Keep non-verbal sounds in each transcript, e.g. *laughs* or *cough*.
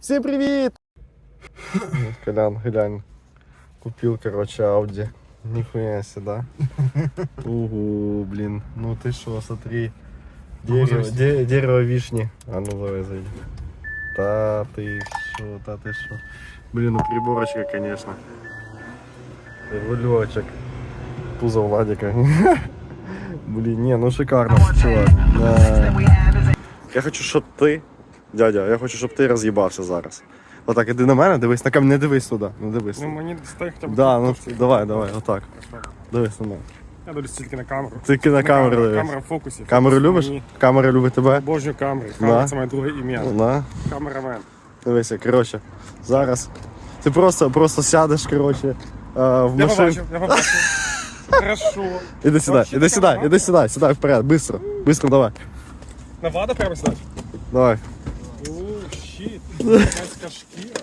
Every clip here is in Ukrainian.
Всім привіт! *laughs* Колян, глянь. Купил, короче, Ауди. Нихуя себе, да? *laughs* Угу, блин. Ну ты что, смотри. Дерево, де- дерево вишни. А ну давай зайди. Та ты шо, та ты шо. Блин, ну приборочка, конечно. Рулечек. Пузо Владика. *laughs* Блин, не, ну шикарно, чувак. Да. Я хочу, щоб ти, дядя, я хочу, щоб ти роз'їбався зараз. Отак, іди на мене, дивись на камінь, не дивись туди, не дивись. Ну мені достає хоча б. Да, ну трошки. давай, давай, отак. Дивись на мене. Я дивлюсь тільки на камеру. Тільки на камеру дивись. Камера в фокусі. Камеру Фокус любиш? мені. Камера любить тебе? Обожнюю камери. Камера це моє друге ім'я. На, Камерамен. дивися, коротше, зараз. Ти просто, просто сядеш, коротше, е, в Я машину. побачив, я побачив. Хорошо. Іди сюди, Вообще іди така сюди, іди сюди, сюди вперед, быстро, быстро давай. На вада прямо сюди? Давай. Шкіра.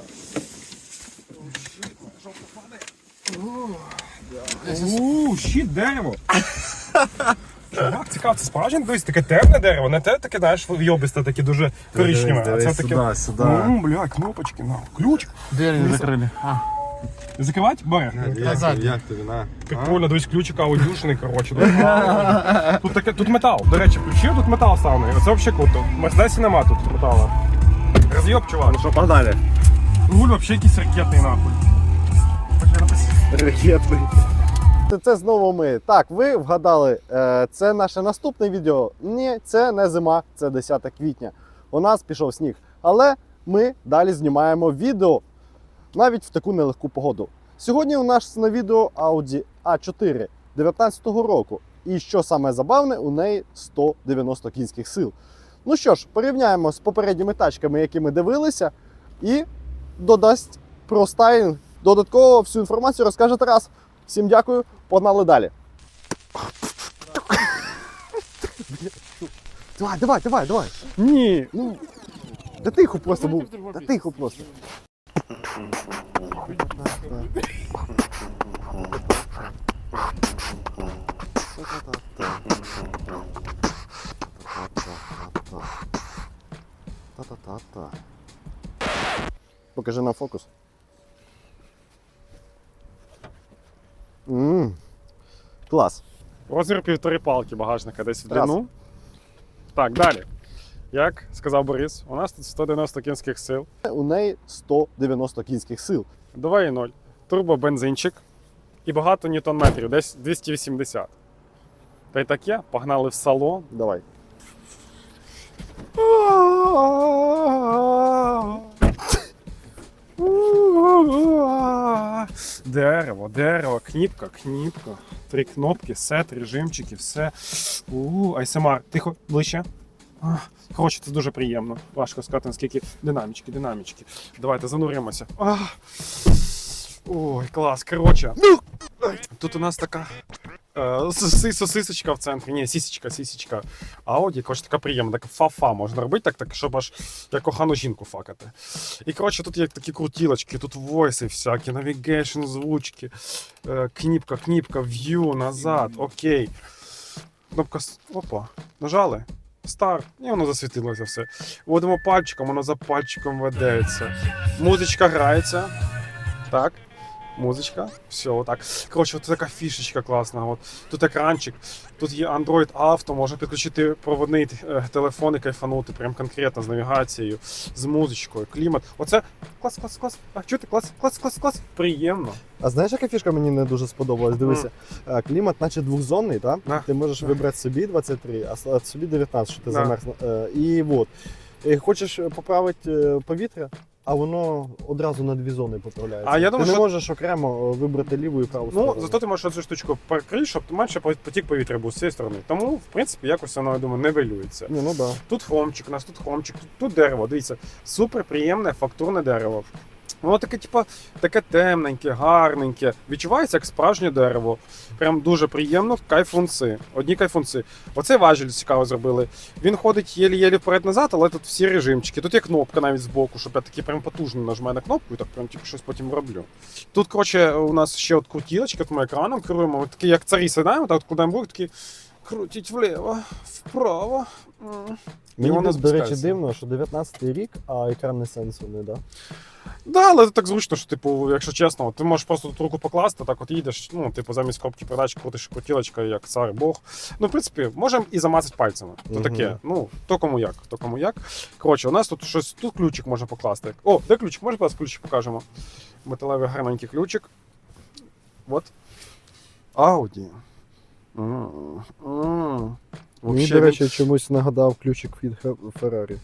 Оу, щит, дерево. Чувак, цікаво, це справжнє дивись, таке темне дерево, не те таке, знаєш, вйобисте, таке дуже коричневе, а це таке. сюди, сюди. Ну, бля, кнопочки, на. Ключ. Закрыли. А, Закривати? Баре. Як, як тобі, на? Прикольно, дивись, ключик аудюшний, коротше. Тут таке, тут метал. До речі, ключі, тут метал ставний. Оце взагалі круто. Мерседесі нема тут металу. Роз'єб, чувак. Ну що, погнали. Руль взагалі якийсь ракетний нахуй. Ракетний. Це, це знову ми. Так, ви вгадали, е, це наше наступне відео. Ні, це не зима, це 10 квітня. У нас пішов сніг. Але ми далі знімаємо відео навіть в таку нелегку погоду. Сьогодні у нас на відео Audi A4 19-го року. І що саме забавне, у неї 190 кінських сил. Ну що ж, порівняємо з попередніми тачками, які ми дивилися, і додасть про стайлінг. Додатково всю інформацію розкаже Тарас. Всім дякую, погнали далі. Давай, давай, давай, давай. Ні, ну. Да тихо просто був. Да тихо просто. Та-та-та-та. Покажи нам фокус. Ммм. Клас. Розмір півтори палки багажника десь в длину. Так, далі. Як сказав Борис, у нас тут 190 кінських сил. У неї 190 кінських сил. 2,0. Турбобензинчик. І багато ньютон-метрів, десь 280. Та й таке, погнали в салон. Давай. Дерево, дерево, кніпка, кніпка. Три кнопки, сет, режимчики, все. У, ASMR. Тихо, ближче. Коротше, це дуже приємно. Важко сказати, наскільки динамічки, динамічки. Давайте зануримося. Ой, клас. Коротше. Тут у нас така сосисочка в центрі. Ні, сісечка, сісечка. Ауді, коротше, така приємна, така фа-фа можна робити, так, так, щоб аж як кохану жінку факати. І коротше, тут є такі крутілочки, тут войси всякі, навігейшн, звучки, е, кніпка, кніпка, в'ю, назад, окей. Кнопка. Опа, нажали. Старт, і воно засвітилося все. Вводимо пальчиком, воно за пальчиком ведеться. Музичка грається. Так. Музичка, все, отак. Коротше, от така фішечка класна. От. Тут екранчик, тут є Android Auto, можна підключити проводний е, телефон і кайфанути, прям конкретно з навігацією, з музичкою, клімат. Оце клас, клас, клас. А чути, клас, клас, клас, клас. Приємно. А знаєш, яка фішка мені не дуже сподобалась? Дивися, е, клімат, наче двохзонний, так? Да. Ти можеш вибрати собі 23, а а собі 19, що ти Да. замерз. Е, І от. Хочеш поправити повітря, а воно одразу на дві зони поправляється. А я думаю, ти не що- можеш окремо е, вибрати ліву і праву Ну, сторону. зато ти можеш цю штучку прикрити, щоб менше потік повітря був з цієї сторони. Тому, в принципі, якось воно, я думаю, не Ну Ні, ну да. Тут хомчик, у нас тут хомчик, тут, тут дерево. Дивіться, супер приємне фактурне дерево. Воно таке, типу, таке темненьке, гарненьке. Відчувається як справжнє дерево. Прям дуже приємно, кайфунці. Одні кайфунці. Оцей важіль цікаво зробили. Він ходить єлі-єлі вперед-назад, але тут всі режимчики. Тут є кнопка навіть збоку, щоб я такий прям потужно нажимаю на кнопку і так прям типу, щось потім роблю. Тут, коротше, у нас ще от крутілочка, от ми екраном керуємо. Ми такі, як царі сідаємо, так от кладемо руки, такі Крутіть вліво, вправо. Мені, воно до речі, дивно, що 19-й рік, а екран не сенсорний, да? Да, але так зручно, що, типу, якщо чесно, ти можеш просто тут руку покласти, так от їдеш, ну, типу, замість кнопки передач крутиш крутілочка, як цар Бог. Ну, в принципі, можемо і замацати пальцями. То таке. Ну, то кому як, то кому як. Коротше, у нас тут щось, тут ключик можна покласти. О, де ключик? Може, будь ласка, ключик покажемо. Металевий гарненький ключик. От. Ауді. Мені, до речі, чомусь нагадав ключик від Феррарі.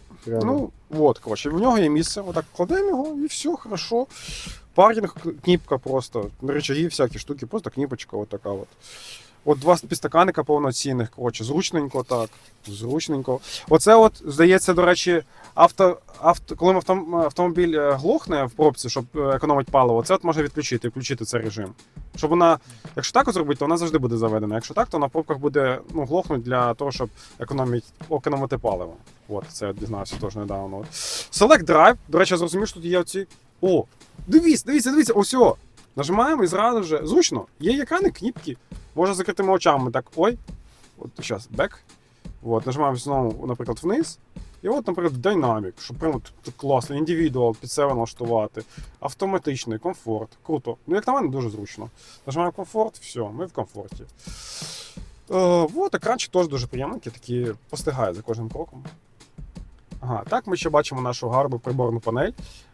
Ну, от, коротше, в нього є місце, отак кладемо його і все, хорошо. Паркінг, кніпка просто, речаги, всякі штуки, просто кніпочка, от така от. От два підстаканника повноцінних, коротше, зручненько так. Зручненько. Оце от, здається, до речі, авто, авто, коли автом, автомобіль е, глохне в пробці, щоб е, економити паливо, це от можна відключити, включити цей режим. Щоб вона, якщо так зробити, то вона завжди буде заведена. Якщо так, то на пробках буде ну, глохнути для того, щоб економити, економити паливо. От, це я дізнався теж недавно. От. Select Drive. До речі, я зрозумів, що тут є оці. О! Дивіться, дивіться, дивіться, ось. Нажимаємо і зразу вже. Зручно. Є екрани, кніпки. Можна закритими очами. Так, ой. От зараз back. От, нажимаємо знову, наприклад, вниз. І от, наприклад, Dynamic, щоб прямо тут класно, індивідуал під себе налаштувати, автоматичний, комфорт. Круто. Ну, як на мене, дуже зручно. Нажимаємо комфорт, все, ми в комфорті. Е, от, екранчик теж дуже приємненький, такий постигає за кожним кроком. Ага, так ми ще бачимо нашу гарну приборну панель.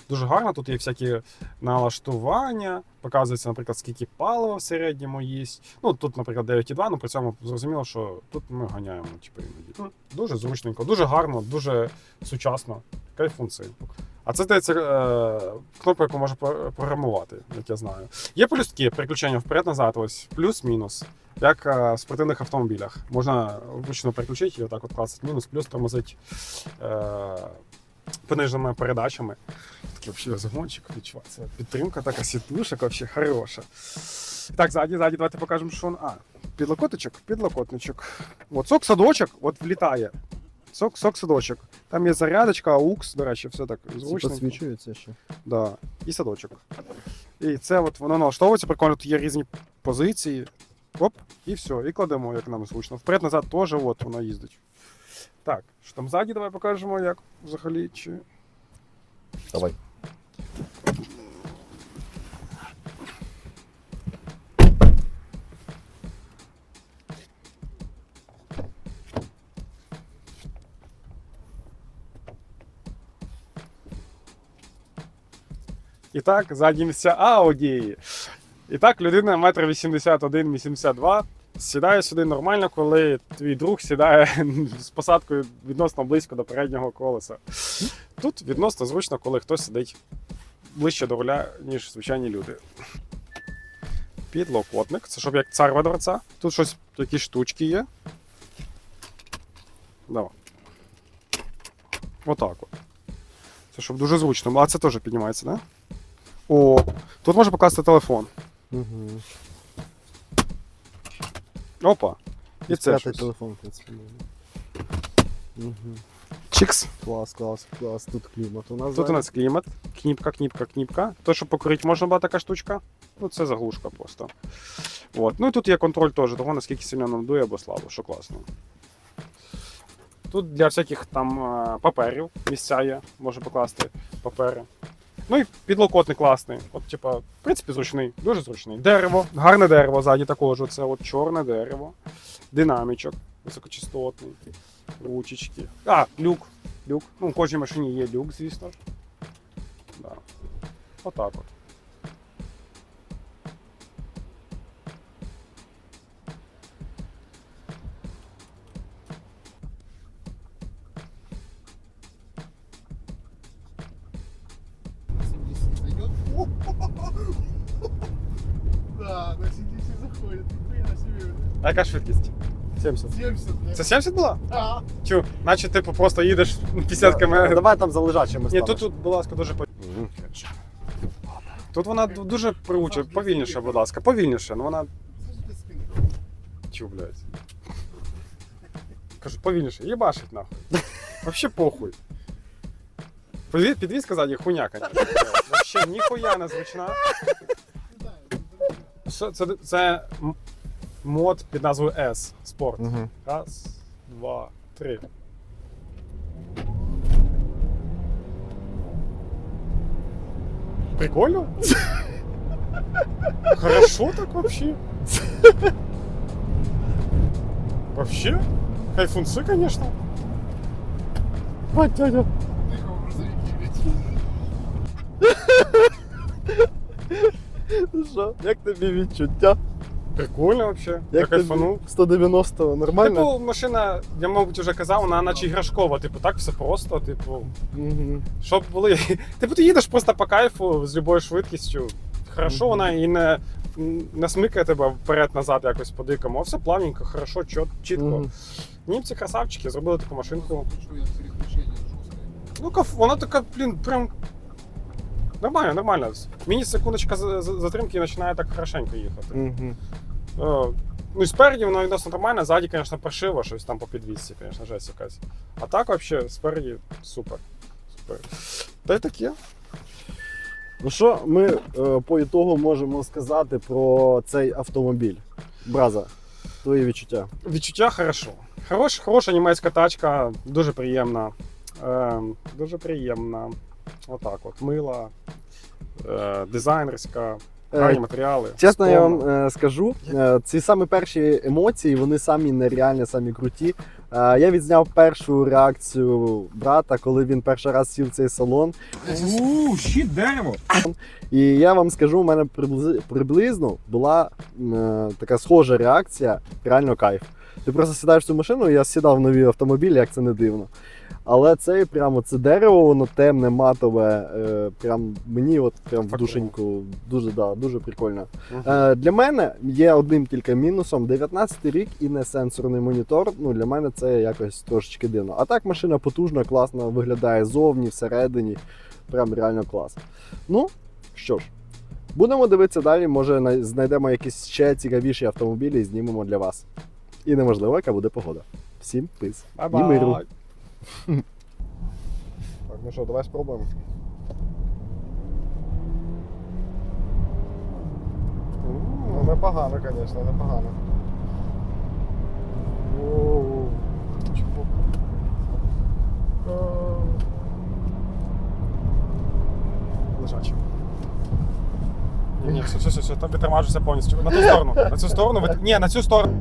Дуже гарно, тут є всякі налаштування, показується, наприклад, скільки палива в середньому їсть. Ну, тут, наприклад, 9,2, ну при цьому зрозуміло, що тут ми ганяємо, типу, іноді. Ну, Дуже зручненько, дуже гарно, дуже сучасно. Кайфунції. А це здається е, кнопка, яку можна програмувати, як я знаю. Є полюстки, переключення вперед-назад, ось плюс-мінус. Як е, в спортивних автомобілях. Можна вручну переключити і отак от класити мінус, плюс тормозить е, пониженими передачами. Такий взагалі розгончик. Підтримка така сітушек, взагалі хороша. Так, ззаді, ззаді, давайте покажемо, що он. А, підлокоточок, підлокотничок. От сок садочок, от влітає. Сок, сок садочок. Там є зарядочка, AUX, до речі, все так зручно. Підсвічується ще. Да. І садочок. І це от воно налаштовується, прикольно, тут є різні позиції. Оп, і все, і кладемо, як нам зручно. Вперед-назад теж от воно їздить. Так, що там ззаді, давай покажемо, як взагалі. Чи... Давай. Так, задні місця Audi. І так, людина 1,81-82 сідає сюди нормально, коли твій друг сідає *laughs* з посадкою відносно близько до переднього колеса. Тут відносно зручно, коли хтось сидить ближче до руля, ніж звичайні люди. Підлокотник, це щоб як цар во дворця. Тут щось такі штучки є. Давай. Отак от. Це щоб дуже зручно. А це теж піднімається, так? О, тут можна покласти телефон. Угу. Опа. І це щось. телефон, в принципі. Угу. Чикс. Клас, клас, клас. Тут клімат. У нас Тут у нас клімат. Кніпка, кніпка, кніпка. То, що покурити можна була така штучка. Ну, це заглушка просто. От. Ну і тут є контроль теж того, наскільки сильно нам дує або слабо, що класно. Тут для всяких там е, паперів місця є, може покласти папери. Ну і підлокотник класний. От, типа, в принципі, зручний, дуже зручний. Дерево, гарне дерево ззаді також. Оце от чорне дерево. Динамічок високочастотний. Ручечки. А, люк. Люк. Ну, в кожній машині є люк, звісно. Да. Отак от. А яка швидкість? 70. 70. Це 70 була? А, Чу, наче типу просто їдеш 50 км. Давай там за лежачими Ні, тут, тут, будь ласка, дуже по- Тут вона ду- дуже привуча, повільніше, будь ласка, повільніше. Ну вона. Чу, блядь. Кажу, повільніше, їбашить нахуй. Вообще похуй. Підвіз- Підвізка ззаді хуйня, конечно. блядь. Вообще ніхуя не звучна. Що, це, це м- мод під назвою S Sport. Угу. Раз, два, три. Прикольно? *laughs* Хорошо так вообще. Вообще? Кайфунцы, конечно. Бать, дядя. *laughs* Тихо, грузовики ведь. Ну що, як тобі відчуття? Прикольно вообще. Я Як тобі кайфанув. 190 нормально? Типу, машина, я, мабуть, вже казав, вона наче іграшкова. Типу, так все просто, типу, Угу. щоб були. *laughs* Типу, ти їдеш просто по кайфу з любою швидкістю. Хорошо, Мгм. вона і не, не смикає тебе вперед-назад якось по дикому, а все плавненько, хорошо, чіт, чітко. Мгм. Німці красавчики, зробили таку машинку. Ну, каф, вона така, блін, прям. Нормально, нормально. Міні секундочка за- за- затримки і починає так хорошенько їхати. Угу. Е, Ну і спереді воно відносно нормально, ззаді, звісно, паршиво, щось там по підвісці, звісно, жесть якась. А так, взагалі, спереді супер. Супер. Та й таке. Ну що ми е, по ітогу можемо сказати про цей автомобіль? Браза, твої відчуття. Відчуття хорошо. Хорош, хороша німецька тачка, дуже приємна. Е, дуже приємна. Отак от. Мила, е, дизайнерська, гарні Е, матеріали. Чесно, я вам е, скажу, е, ці самі перші емоції, вони самі нереальні, самі круті. Я відзняв першу реакцію брата, коли він перший раз сів в цей салон. Ууу, щит дерево! І я вам скажу, у мене приблизно була така схожа реакція, реально кайф. Ти просто сідаєш в цю машину, я сідав в нові автомобілі, як це не дивно. Але це прямо це дерево, воно темне, матове. Е, прям мені от прям в душеньку дуже, да, дуже прикольно. Е, для мене є одним тільки мінусом 19 рік і не сенсорний монітор. Ну для мене це якось трошечки дивно. А так машина потужна, класно виглядає зовні, всередині. Прям реально клас. Ну що ж, будемо дивитися далі. Може знайдемо якісь ще цікавіші автомобілі і знімемо для вас. І неможливо, яка буде погода. Всім пис. І миру. Так, ну що, давай спробуємо. Ну, непогано, звісно, непогано. Лежачий. Ні, ні, все, все, все, все, тормажуся повністю. На ту сторону. На цю сторону. Ні, на цю сторону.